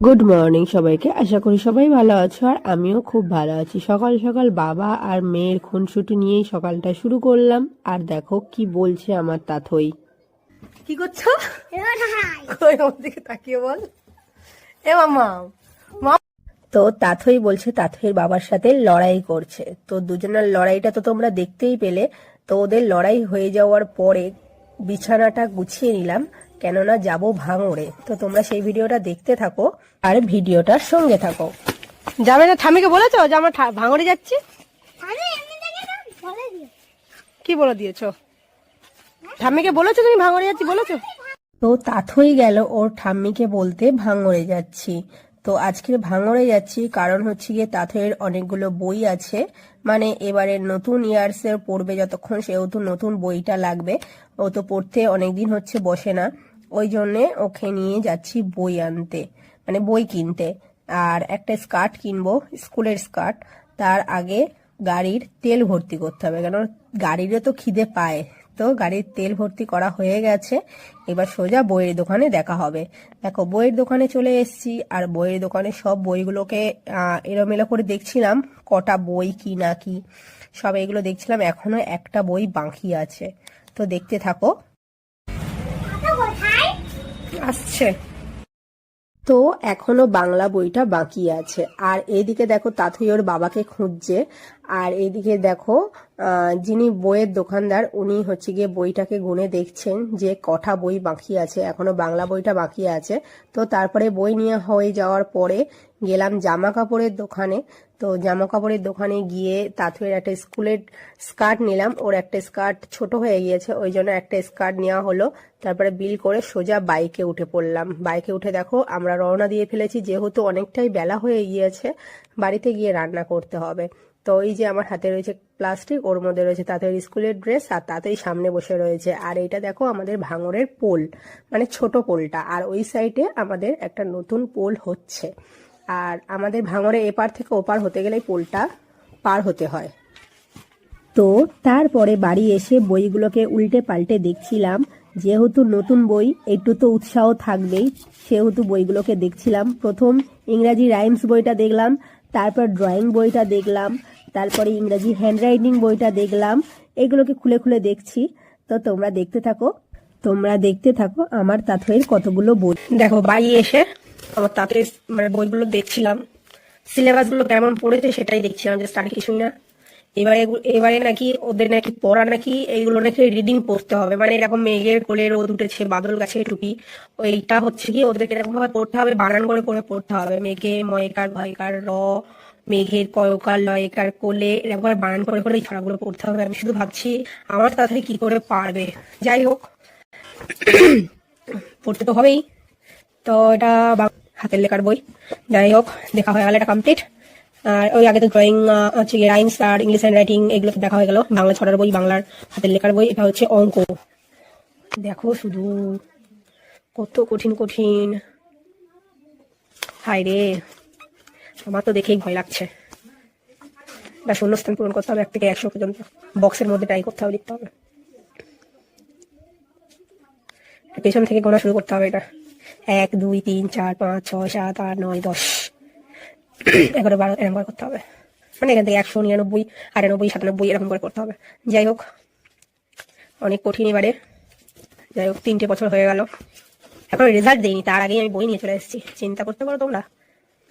Good morning সবাইকে। আশা করি সবাই ভালো আছো আর আমিও খুব ভালো আছি। সকাল সকাল বাবা আর মেয়ের খুনসুটি নিয়েই সকালটা শুরু করলাম। আর দেখো কি বলছে আমার তাথই কি করছ? কই আমার দিকে তাকিয়ে বল। এ মামা তো তাথই বলছে তাথইয়ের বাবার সাথে লড়াই করছে। তো দুজনের লড়াইটা তো তোমরা দেখতেই পেলে। তো ওদের লড়াই হয়ে যাওয়ার পরে বিছানাটা গুছিয়ে নিলাম কেননা যাব ভাঙড়ে। তো তোমরা সেই ভিডিওটা দেখতে থাকো আর ভিডিওটার সঙ্গে থাকো। যাবে না ঠামিকে বলেছ যে আমরা ভাঙড়ে যাচ্ছি? কি বলে দিয়েছ? ঠাম্মিকে বলেছ তুমি ভাঙড়ে যাচ্ছি বলেছ? তো তাথই গেল ওর ঠাম্মিকে বলতে ভাঙড়ে যাচ্ছি। তো আজকের ভাঙড়ে যাচ্ছি, কারণ হচ্ছে গিয়ে তাথইয়ের অনেকগুলো বই আছে। মানে এবারে নতুন ইয়ার্স এর পড়বে যতক্ষণ, সেহেতু নতুন বইটা লাগবে। ও তো পড়তে অনেকদিন হচ্ছে বসে না। ওই জন্যে ওকে নিয়ে যাচ্ছি বই আনতে মানে বই কিনতে। আর একটা স্কার্ট কিনবো, স্কুলের স্কার্ট। তার আগে গাড়ির তেল ভর্তি করতে হবে, কারণ গাড়িরও তো খিদে পায়। তো গাড়ির তেল ভর্তি করা হয়ে গেছে। এবার সোজা বইয়ের দোকানে দেখা হবে। দেখো বইয়ের দোকানে চলে এসেছি আর বইয়ের দোকানে সব বইগুলোকে এলোমেলো করে দেখছিলাম কটা বই কি না কি। সব এগুলো দেখছিলাম এখনও একটা বই বাকি আছে। তো দেখতে থাকো। আসছে। তো এখনও বাংলা বইটা বাকি আছে। আর এদিকে দেখো তাথই ওর বাবাকে খুঁজছে। আর এইদিকে দেখো যিনি বইয়ের দোকানদার, উনি হচ্ছে গিয়ে বইটাকে গুনে দেখছেন যে কটা বই বাকি আছে। এখনও বাংলা বইটা বাকি আছে। তো তারপরে বই নিয়ে হয়ে যাওয়ার পরে গেলাম জামা কাপড়ের দোকানে। তো জামা কাপড়ের দোকানে গিয়ে তাথুয়ের একটা স্কুলের স্কার্ট নিলাম। ওর একটা স্কার্ট ছোট হয়ে গিয়েছে, ওই জন্য একটা স্কার্ট নেওয়া হলো। তারপরে বিল করে সোজা বাইকে উঠে পড়লাম। বাইকে উঠে দেখো, আমরা রওনা দিয়ে ফেলেছি, যেহেতু অনেকটাই বেলা হয়ে গিয়েছে, বাড়িতে গিয়ে রান্না করতে হবে। তো এই যে আমার হাতে রয়েছে প্লাস্টিক, ওর মধ্যে রয়েছে তাদের স্কুলের ড্রেস আর তাতেই সামনে বসে রয়েছে। আর এটা দেখো আমাদের ভাঙরের পোল মানে ছোট পোলটা। আর ওই সাইডে আমাদের একটা নতুন পোল হচ্ছে। আর আমাদের ভাঙরে এপার থেকে ওপার হতে গেলে পোলটা পার হতে হয়। তো তারপরে বাড়ি এসে বইগুলোকে উল্টে পাল্টে দেখছিলাম। যেহেতু নতুন বই, একটু তো উৎসাহ থাকবেই। সেহেতু বইগুলোকে দেখছিলাম। প্রথম ইংরাজি রাইমস বইটা দেখলাম, তারপর ড্রয়িং বইটা দেখলাম। তারপরে ইংরাজি হ্যান্ডরাইটিং বইটা দেখলাম। এগুলোকে খুলে খুলে দেখছি। তো তোমরা দেখতে থাকো। তোমরা দেখতে থাকো আমার তাঁতের কতগুলো বই। দেখো, বাড়ি এসে আমার তাঁতের মানে বইগুলো দেখছিলাম। সিলেবাসগুলো কেমন পড়েছে সেটাই দেখছিলাম, যে স্টাডি কিছুই না। এবারে এবারে নাকি ওদের নাকি পড়া নাকি এইগুলো নাকি রিডিং পড়তে হবে। মানে এরকম মেঘের কোলে রোদ উঠেছে, বাদল গাছে টুপি। ওইটা হচ্ছে কি, ওদেরকে এরকম ভাবে পড়তে হবে, বানান করে করে পড়তে হবে। মেঘে, ময়কার, ভয়কার, র মেঘের কয়কার লয়কার কোলে ভাবে বানান করে করে এই ছড়াগুলো পড়তে হবে। আমি শুধু ভাবছি, আমার তাড়াতাড়ি কি করে পারবে? যাই হোক, পড়তে তো হবেই। তো এটা হাতের লেখার বই। যাই হোক, দেখা হয়ে গেল এটা কমপ্লিট আর ওই আগে তো ড্রয়িং হচ্ছে রাইমস আর ইংলিশ হ্যান্ড রাইটিং এগুলো দেখা হয়ে গেল। বাংলা ছড়ার বই, বাংলার হাতের লেখার বই। এটা হচ্ছে অঙ্ক। দেখো শুধু, কত কঠিন কঠিন। হায় রে আমার তো দেখেই ভয় লাগছে। বা শূন্যস্থান পূরণ করতে হবে, এক থেকে একশো পর্যন্ত। বক্সের মধ্যে ট্রাই করতে হবে লিখতে হবে। পেছন থেকে গোনা শুরু করতে হবে এটা। এক, দুই, তিন, চার, পাঁচ, ছয়, সাত, আট, নয়, দশ। এগারো, বারো, এরকম করে করতে হবে। মানে এখান থেকে একশো নিরানব্বই, আটানব্বই, সাতানব্বই, এরকম করে করতে হবে। যাই হোক, অনেক কঠিন এবারে। যাই হোক, তিনটে বছর হয়ে গেল। এখন রেজাল্ট দেয়নি তার আগেই আমি বই নিয়ে চলে এসেছি। চিন্তা করতে পারো তোমরা।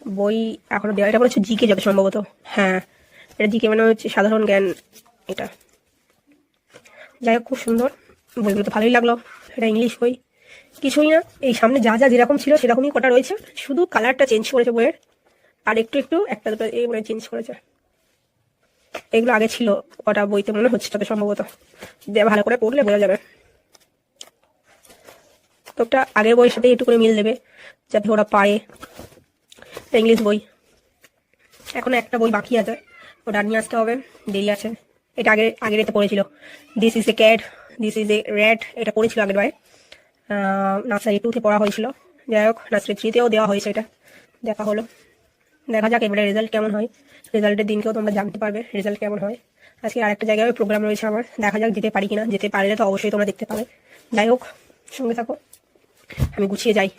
বই এখনও দেওয়া এটা বলেছে জিকে যত সম্ভবত। হ্যাঁ। এটা জিকে মানে হচ্ছে সাধারণ জ্ঞান, এটা। যাই হোক, খুব সুন্দর। বইগুলো তো ভালোই লাগল। এটা ইংলিশ বই। কিছুই না, এই সামনে যা যা যেরকম ছিল সেরকমই কটা রয়েছে। শুধু কালারটা চেঞ্জ করেছে বইয়ের। আর একটু একটু একটা দুটো এই মানে চেঞ্জ করেছে। এগুলো আগে ছিল, কটা বইতে মনে হচ্ছে তাতে সম্ভবত। দিয়ে ভালো করে পড়লে বোঝা যাবে। তো আগের বইয়ের সাথে একটু করে মিল দেবে, যাতে ওরা পারে। ইংলিশ বই। এখন একটা বই বাকি আছে, ওটা নিয়ে আসতে হবে, দেরি আছে। এটা আগে আগের এতে পড়েছিল। This is a cat this is a rat এটা পড়েছিল আগের বার। নার্সারি টুতে পড়া হয়েছিল। যাই হোক নার্সারি থ্রিতেও দেওয়া হয়েছে এটা। দেখা হলো। দেখা যাক এবারে রেজাল্ট কেমন হয়। রেজাল্টের দিনকেও তোমরা জানতে পারবে রেজাল্ট কেমন হয়। আজকে আরেকটা জায়গায় প্রোগ্রাম রয়েছে আমার। দেখা যাক যেতে পারি কিনা। যেতে পারলে তো অবশ্যই তোমরা দেখতে পাবে। যাই হোক, সঙ্গে থাকো। আমি গুছিয়ে যাই।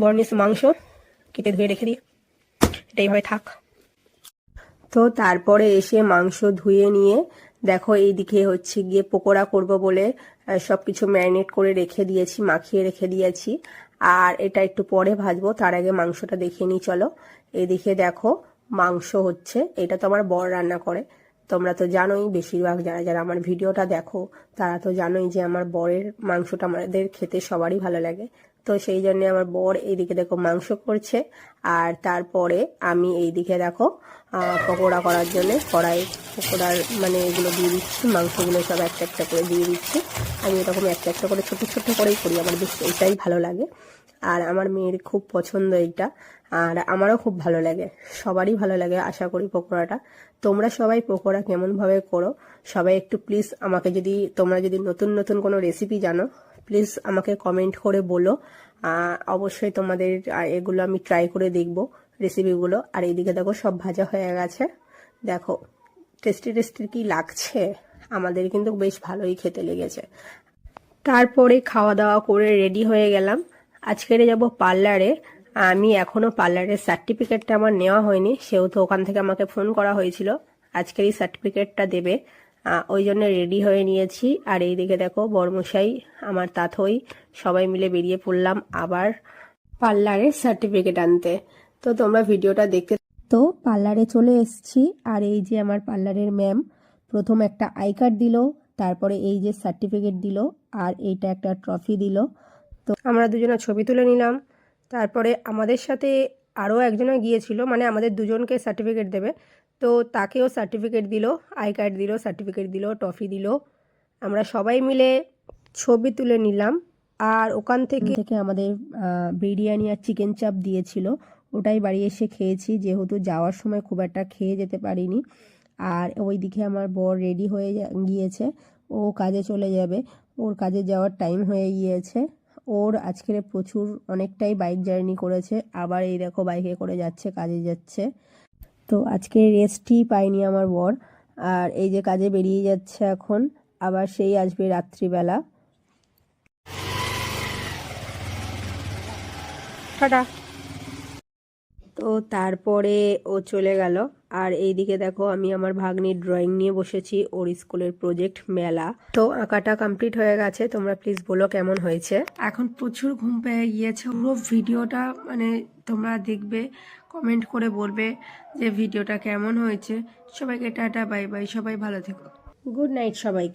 বর্নিস মাংস। কেটে ধুয়ে রেখে দিই এটা এইভাবে থাক। তো তারপরে এসে মাংস ধুয়ে নিয়ে দেখো এইদিকে হচ্ছে গিয়ে পকোড়া করব বলে সব কিছু ম্যারিনেট করে রেখে দিয়েছি, মাখিয়ে রেখে দিয়েছি। আর এটা একটু পরে ভাজবো, তার আগে মাংসটা দেখে নিই, চলো। এদিকে দেখো মাংস হচ্ছে, এটা তো আমার বর রান্না করে। তোমরা তো জানোই, বেশিরভাগ যারা যারা আমার ভিডিওটা দেখো, তারা তো জানোই যে আমার বরের মাংসটা আমাদের খেতে সবারই ভালো লাগে। তো সেই জন্য আমার বর এইদিকে দেখো মাংস করছে, আর তারপরে আমি এইদিকে দেখো পকোড়া করার জন্য কড়াই, পকোড়ার মানে এগুলো দিয়ে দিচ্ছি, মাংসগুলো সব একটা একটা করে দিয়ে দিচ্ছি। আমি এরকম একটা একটা করে ছোটো ছোটো করেই করি, আমার বেশ এটাই ভালো লাগে। আর আমার মেয়ের খুব পছন্দ এইটা, আর আমারও খুব ভালো লাগে, সবারই ভালো লাগে আশা করি পকোড়াটা। তোমরা সবাই পকোড়া কেমনভাবে করো, সবাই একটু প্লিজ আমাকে যদি, তোমরা যদি নতুন নতুন কোনো রেসিপি জানো প্লিজ আমাকে কমেন্ট করে বলো। অবশ্যই তোমাদের এগুলো আমি ট্রাই করে দেখব। রেসিপিগুলো আর এইদিকে দেখো সব ভাজা হয়ে গেছে। দেখো টেস্টি টেস্টি কি লাগছে? আমাদের কিন্তু বেশ ভালোই খেতে লেগেছে। তারপরে খাওয়া দাওয়া করে রেডি হয়ে গেলাম। আজকের যাব পার্লারে। আমি এখনও পার্লারের সার্টিফিকেটটা আমার নেওয়া হয়নি, সেহেতু ওখান থেকে আমাকে ফোন করা হয়েছিল। আজকের এই সার্টিফিকেটটা দেবে। ওই জন্য রেডি হয়ে নিয়েছি। আর এইদিকে দেখো বর্মশাই, আমার তাথই সবাই মিলে বেরিয়ে পড়লাম আবার পার্লারের সার্টিফিকেট আনতে। তো তোমরা ভিডিওটা দেখতে তো পার্লারে চলে এসেছি আর এই যে আমার পার্লারের ম্যাম প্রথম একটা আই কার্ড দিল তারপরে এই যে সার্টিফিকেট দিল আর এইটা একটা ট্রফি দিল। তো আমরা দুজনে ছবি তুলে নিলাম। তারপরে আমাদের সাথে আরও একজনে গিয়েছিল মানে আমাদের দুজনকে সার্টিফিকেট দেবে। তো তাকেও সার্টিফিকেট দিল আই কার্ড দিল সার্টিফিকেট দিল ট্রফি দিল। আমরা সবাই মিলে ছবি তুলে নিলাম। আর ওখান থেকে থেকে আমাদের বিরিয়ানি আর চিকেন চাপ দিয়েছিল। ওটাই বাড়ি এসে খেয়েছি। যেহেতু যাওয়ার সময় খুব একটা খেয়ে যেতে পারিনি। আর ওইদিকে আমার বর রেডি হয়ে গিয়েছে। ও কাজে চলে যাবে। ওর কাজে যাওয়ার টাইম হয়ে গিয়েছে। ওর আজকের প্রচুর অনেকটাই বাইক জার্নি করেছে। আবার এই দেখো বাইকে করে যাচ্ছে, কাজে যাচ্ছে। তো আজকে রেস্টই পাইনি আমার বর। আর এই যে কাজে বেরিয়ে যাচ্ছে এখন। আবার সেই আসবে রাত্রিবেলা। টাটা। তো তারপরে ও চলে গেল। আর এইদিকে দেখো আমি আমার ভাগ্নির ড্রয়িং নিয়ে বসেছি ওর স্কুলের প্রজেক্ট মেলা। তো আঁকাটা কমপ্লিট হয়ে গেছে তোমরা প্লিজ বলো কেমন হয়েছে? এখন প্রচুর ঘুম পেয়ে গিয়েছে পুরো ভিডিওটা মানে তোমরা দেখবে কমেন্ট করে বলবে যে ভিডিওটা কেমন হয়েছে। সবাইকে টাটা বাই বাই সবাই ভালো থেকো। গুড নাইট সবাইকে।